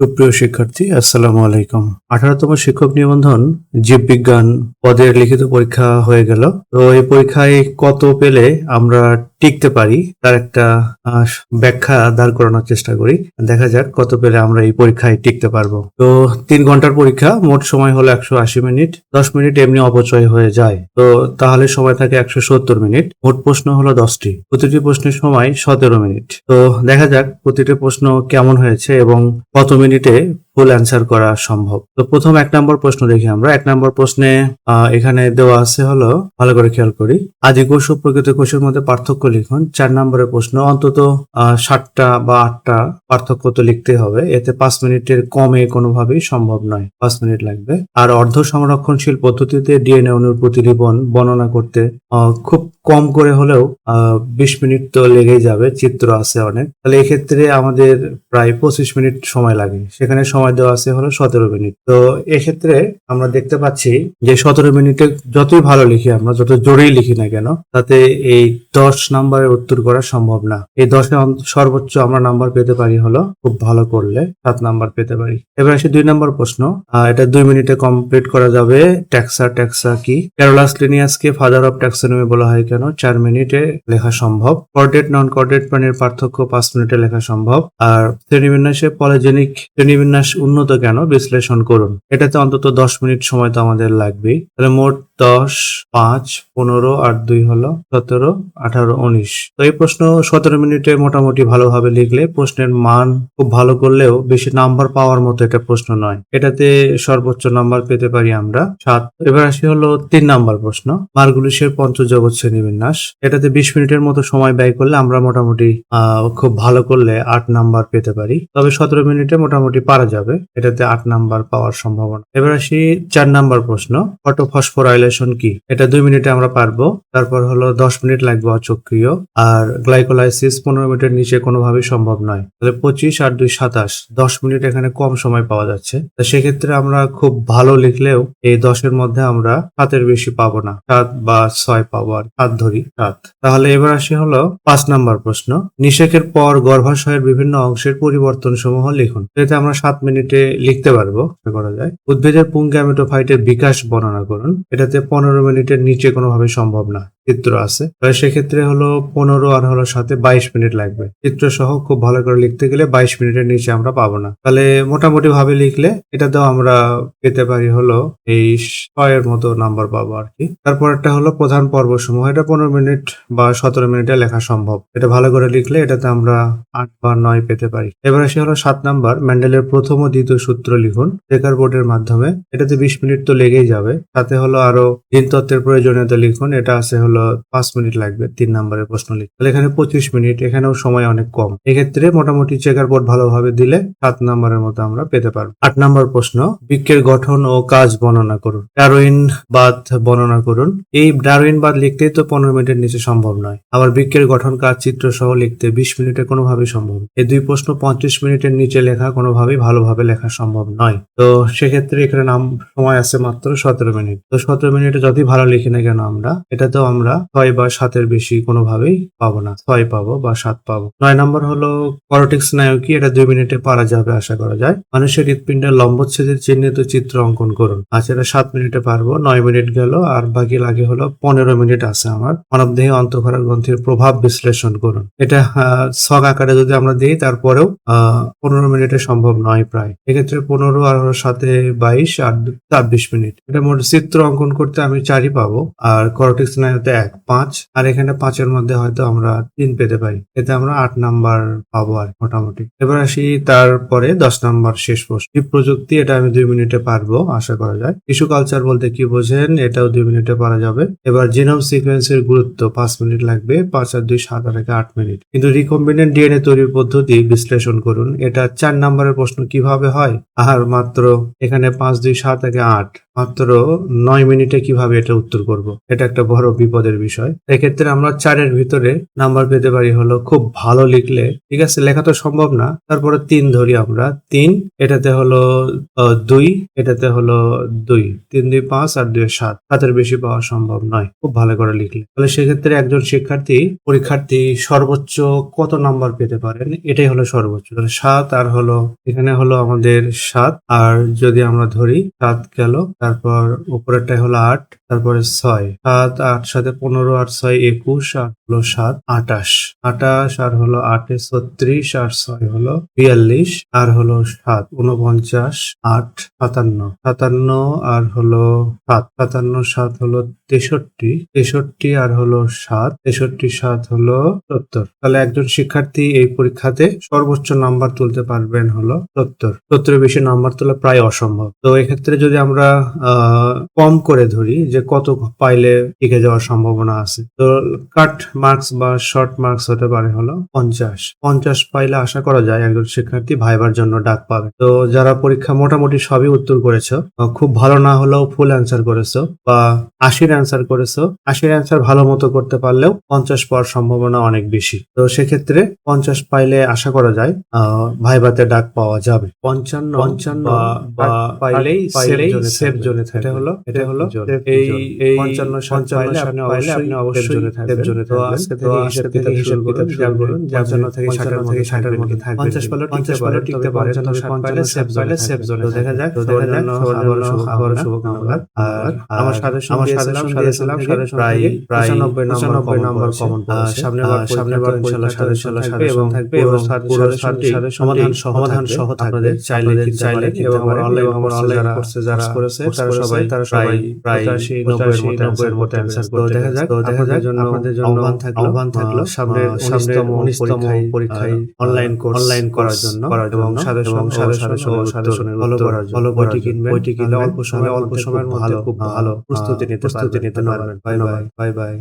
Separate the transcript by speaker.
Speaker 1: সুপ্রিয় শিক্ষার্থী, আসসালামু আলাইকুম। আঠারোতম শিক্ষক নিবন্ধন জীববিজ্ঞান পদের লিখিত পরীক্ষা হয়ে গেল। তো এই পরীক্ষায় কত পেলে আমরা টিকতে পারি, তার একটা ব্যাখ্যা দাঁড় করানোর চেষ্টা করি। দেখা যাক কত পেলে আমরা এই পরীক্ষায় টিকতে পারব। তো তিন ঘণ্টার পরীক্ষা, মোট সময় হলো একশো আশি মিনিট, দশ মিনিট এমনি অপচয় হয়ে যায়। তো তাহলে সময় থাকে একশো সত্তর মিনিট, মোট প্রশ্ন হলো দশটি। প্রতিটি প্রশ্নের সময় সতেরো মিনিট। তো দেখা যাক প্রতিটি প্রশ্ন কেমন হয়েছে এবং কত মিনিটে ফুল অ্যান্সার করা সম্ভব। তো প্রথম এক নম্বর প্রশ্ন দেখি আমরা। এক নম্বর প্রশ্নে এখানে দেওয়া আছে হলো, ভালো করে খেয়াল করি। আদি কোষ ও প্রকৃত কোষের মধ্যে পার্থক্য লিখুন। চার নম্বরের প্রশ্ন, অন্তত সাতটা বা আটটা পার্থক্য তো লিখতে হবে। এতে পাঁচ মিনিটের কমে কোনোভাবেই সম্ভব নয়। পাঁচ মিনিট লাগবে। আর অর্ধ সংরক্ষণশীল পদ্ধতিতে ডিএনএ অণুর প্রতিলিপন বর্ণনা করতে খুব কম করে হলেও বিশ মিনিট তো লেগেই যাবে। চিত্র আছে অনেক। তাহলে এক্ষেত্রে আমাদের প্রায় পঁচিশ মিনিট সময় লাগে। সেখানে সময় দেওয়া আছে হলো সতেরো মিনিট। তো এক্ষেত্রে আমরা দেখতে পাচ্ছি যে সতেরো মিনিটে যতই ভালো লিখি আমরা, যত জোরেই লিখি না কেন, তাতে এই দশ নাম্বারের উত্তর করা সম্ভব না। এই দশে সর্বোচ্চ আমরা নাম্বার পেতে পারি হলো খুব ভালো করলে, সাত নাম্বার পেতে পারি। এবার আসি দুই নম্বর প্রশ্ন। এটা দুই মিনিটে কমপ্লিট করা যাবে ট্যাক্সা ট্যাক্সা কি? ক্যারোলাস লিনিয়াসকে ফাদার অফ ট্যাক্সোনমি বলা হয় কেন? চার মিনিটে লেখা সম্ভব। কর্ডেট নন কর্ডেট প্রাণীর পার্থক্য পাঁচ মিনিটে লেখা সম্ভব। আর শ্রেণীবিন্যাসে পলিজেনিক শ্রেণীবিন্যাস উন্নত কেন? বিশ্লেষণ করুন। এটাতে অন্তত দশ মিনিট সময় তো আমাদের লাগবেই। তাহলে মোট দশ, পাঁচ, পনেরো আর দুই হলো সতেরো, আঠারো, উনিশ। তো এই প্রশ্ন সতেরো মিনিটে মোটামুটি ভালোভাবে লিখলে প্রশ্নের মান খুব ভালো করলেও বেশি নাম্বার পাওয়ার মতো এটা প্রশ্ন নয়। এটাতে সর্বোচ্চ নাম্বার পেতে পারি আমরা সাত। এবার আসি হলো তিন নাম্বার প্রশ্ন। মার্গুলিসের পঞ্চজগৎ শ্রেণীবিন্যাস। এটাতে বিশ মিনিটের মতো সময় ব্যয় করলে আমরা মোটামুটি খুব ভালো করলে আট নাম্বার পেতে পারি। তবে সতেরো মিনিটে মোটামুটি পারা যাবে। এটাতে আট নাম্বার পাওয়ার সম্ভাবনা। এবার আসি চার নাম্বার প্রশ্ন। ফটোফসফোরাইলেশন কি? এটা দুই মিনিটে আমরা পারব। তারপর হলো দশ মিনিট লাগবে অচক্রিয়। আর গ্লাইকোলাইসিস পনেরো মিনিটের নিচে কোনোভাবেই সম্ভব নয়। তাহলে পঁচিশ আর দুই সাতাশ, দশ মিনিট এখানে কম সময় পাওয়া যাচ্ছে। তো সেক্ষেত্রে আমরা খুব ভালো লিখলেও এই দশের মধ্যে আমরা সাতের বেশি পাবো না। সাত বা ছয় পাবো আর সাত ধরি সাত। তাহলে এবার আসি হলো পাঁচ নাম্বার প্রশ্ন। নিষেকের পর গর্ভাশয়ের বিভিন্ন অংশের পরিবর্তন সমূহ লিখুন। এতে আমরা সাত মিনিটে লিখতে পারব করা যায়। উদ্ভিদের পুঙ্গ্যামেটোফাইটের বিকাশ বর্ণনা করুন। এটাতে পনেরো মিনিটের নিচে কোনোভাবে সম্ভব না। চিত্র আছে। তাহলে সেক্ষেত্রে হলো পনেরো আর হলো সাথে বাইশ মিনিট লাগবে। চিত্র সহ খুব ভালো করে লিখতে গেলে বাইশ মিনিটের নিচে আমরা পাবো না। তাহলে মোটামুটি ভাবে লিখলে এটা তো আমরা পেতে পারি হলো এই ছয়ের মতো নাম্বার পাবো আর কি। তারপর একটা হলো প্রধান পর্ব সমূহ এটা পনেরো মিনিট বা সতেরো মিনিটে লেখা সম্ভব। এটা ভালো করে লিখলে এটাতে আমরা আট বা নয় পেতে পারি। এবার আসি হলো সাত নাম্বার। ম্যান্ডেলের প্রথম ও দ্বিতীয় সূত্র লিখুন। চেকার বোর্ডের মাধ্যমে। এটাতে বিশ মিনিট তো লেগেই যাবে। সাথে হলো আরও দিন তত্ত্বের প্রয়োজনীয়তা লিখুন। এটা আছে হলো পাঁচ মিনিট লাগবে, তিন নম্বরের প্রশ্ন লিখতে। তাহলে এখানে পঁচিশ মিনিট, এখানেও সময় অনেক কম। এক্ষেত্রে মোটামুটি চেকার বোর্ড ভালোভাবে দিলে সাত নম্বরের মতো আমরা পেতে পারব। আট নম্বর প্রশ্ন বৃক্ষের গঠন ও কাজ বর্ণনা করুন। ডারউইন বাদ বর্ণনা করুন। এই ডারউইন বাদ লিখতেই তো পনেরো মিনিটের নিচে সম্ভব নয়। আবার বৃক্ষের গঠন, কাজ, চিত্র সহ লিখতে বিশ মিনিটে কোনোভাবেই সম্ভব। এই দুই প্রশ্ন পঁয়ত্রিশ মিনিটের নিচে লেখা কোনোভাবেই ভালোভাবে লেখা সম্ভব নয়। তো সেক্ষেত্রে এখানে নাম, সময় আছে মাত্র সতেরো মিনিট। তো সতেরো মিনিটে যতই ভালো লিখি না কেন আমরা এটাতেও আমরা ছয় বা সাতের বেশি কোনোভাবেই পাবো না। ছয় পাবো বা সাত পাবো। নয় নম্বর হলো করোটিক স্নায়ুকি এটা দুই মিনিটে পারা যাবে আশা করা যায়। মানুষের হৃৎপিণ্ডের লম্বচ্ছেদের চিহ্নিত চিত্র অঙ্কন করুন। আচ্ছা এটা সাত মিনিটে পারব, নয় মিনিট গেল, আর বাকি লাগে হলো পনেরো মিনিট আছে আমার। মানবদেহে অন্তঃক্ষরা গ্রন্থির প্রভাব বিশ্লেষণ করুন। এটা ছক আকারে যদি আমরা দিই, তারপরেও পনেরো মিনিটে সম্ভব নয় প্রায়। এক্ষেত্রে পনেরো আর সাথে বাইশ, আর ছাব্বিশ মিনিট। এটা মোট চিত্র অঙ্কন করতে আমি চারই পাবো, আর করোটিক স্নায়ুতে এক, পাঁচ, আর এখানে পাঁচের মধ্যে হয়তো আমরা তিন পেতে পারি। এতে আমরা আট নাম্বার পাবো আর মোটামুটি। এবার আসি তারপরে দশ নাম্বার শেষ প্রশ্ন। প্রযুক্তি এটা আমি দুই মিনিটে পারব, আশা করা যায়। টিস্যু কালচার বলতে কি বোঝেন, এটাও দুই মিনিটে পারা যাবে। এবার জিনোম সিকোয়েন্সের গুরুত্ব পাঁচ মিনিট লাগবে, পাঁচ আর দুই সাত আর আট মিনিট। কিন্তু রিকম্বিনেন্ট ডিএনএ তৈরির পদ্ধতি বিশ্লেষণ করুন। এটা চার নাম্বারের প্রশ্ন কীভাবে হয়? আর মাত্র এখানে পাঁচ, দুই, সাত, একে আট। মাত্র নয় মিনিটে কীভাবে এটা উত্তর করব? এটা একটা বড় বিপদের বিষয়। এক্ষেত্রে আমরা চারের ভিতরে নাম্বার পেতে পারি হলো, খুব ভালো লিখলে। ঠিক আছে, লেখা তো সম্ভব না। তারপরে তিন ধরি আমরা। তিন, এটাতে হলো দুই, এটাতে হলো দুই। তিন, দুই, পাঁচ আর দুই, সাত। সাতের বেশি পাওয়া সম্ভব নয়। খুব ভালো করে লিখলে। তাহলে সেক্ষেত্রে একজন শিক্ষার্থী, পরীক্ষার্থী সর্বোচ্চ কত নাম্বার পেতে পারেন? এটাই হলো সর্বোচ্চ। সাত আর হলো, এখানে হলো আমাদের সাত। আর যদি আমরা ধরি, সাত গেল তারপর উপরেরটাই হলো আট। তারপরে ছয়, সাত, আট সাথে পনেরো, আর ছয়, একুশ, আর হলো সাত, আটাশ। আটাশ, আর হলো আটে ছত্রিশ, আর ছয় হলো বিয়াল্লিশ, আর হলো সাত উনপঞ্চাশ আট, সাতান্ন। সাতান্ন, আর হলো সাত, সাতান্ন, সাত হলো তেষট্টি তেষট্টি, আর হলো সাত, তেষট্টি, সাত হলো সত্তর। তাহলে একজন শিক্ষার্থী এই পরীক্ষাতে সর্বোচ্চ নাম্বার তুলতে পারবেন হলো সত্তর। সত্তরের বেশি নাম্বার তোলা প্রায় অসম্ভব। তো এক্ষেত্রে যদি আমরা কম করে ধরি, যে কত পাইলে টিকে যাওয়ার সম্ভাবনা আছে। তো কাট মার্কস বা শর্ট মার্কস হতে পারে হলো পঞ্চাশ। পঞ্চাশ পাইলে আশা করা যায় একজন শিক্ষার্থী ভাইবার জন্য ডাক পাবে। তো যারা পরীক্ষা মোটামুটি সবই উত্তর করেছ খুব ভালো না হলেও ফুল অ্যান্সার করেছ বা আশির অ্যান্সার করেছ আশির অ্যান্সার ভালো মতো করতে পারলেও পঞ্চাশ পাওয়ার সম্ভাবনা অনেক বেশি। তো সেক্ষেত্রে পঞ্চাশ পাইলে আশা করা যায় আহ, ভাইভাতে ডাক পাওয়া যাবে। পঞ্চান্ন পঞ্চান্ন বা পাইলেই পাইলেই সেফ জোনে থাকে এটা হলো এটা হলো এই পঞ্চান্ন পঞ্চান্ন সামনে আপনি অবশ্যই সেফ জোনে আজকে থেকে হিসাব থেকে হিসাব কিতাব খেয়াল করুন পঞ্চান্ন থেকে ষাটের মধ্যে ষাটের মধ্যে থাকবে পঞ্চাশ পাইলে পঞ্চাশ পাইলে টিকতে পারে তবে ষাট সেফ পাইলে সেফ জোনে দেখা যাক তো দেখা যাক সবার আবারও শুভকামনা। আর আমার সাথে আমার সাথে দিয়েছিলাম সাথে প্রায় প্রায় পঁচানব্বই নম্বর কমন সামনে বার সামনে বার ইনশাআল্লাহ সাড়ে ষোলো সাথে এবং থাকবে এবং পুরো সাথে সাথে সমাধান সমাধান সহ আপনাদের চাইলে চাইলে এবং আমার অনলাইন আমার অনলাইন কোর্সে যারা করেছে তারা সবাই তারা সবাই প্রায় পঁচাশি নব্বইয়ের মতো অ্যান্সার তো দেখা যাক তো দেখা যাক জন্য আপনাদের জন্য আহ্বান থাকল আহ্বান থাকল উনিশতম উনিশতম পরীক্ষায় অনলাইন কোর্স অনলাইন করার জন্য এবং সাথে এবং সাথে সাথে সাথে ভালো করার জন্য বইটি কিনবেন বইটি কিনলে অল্প সময় অল্প সময়ের ভালো খুব ভালো প্রস্তুতি নিতে প্রস্তুতি নিতে পারবেন। Bye bye. Bye bye.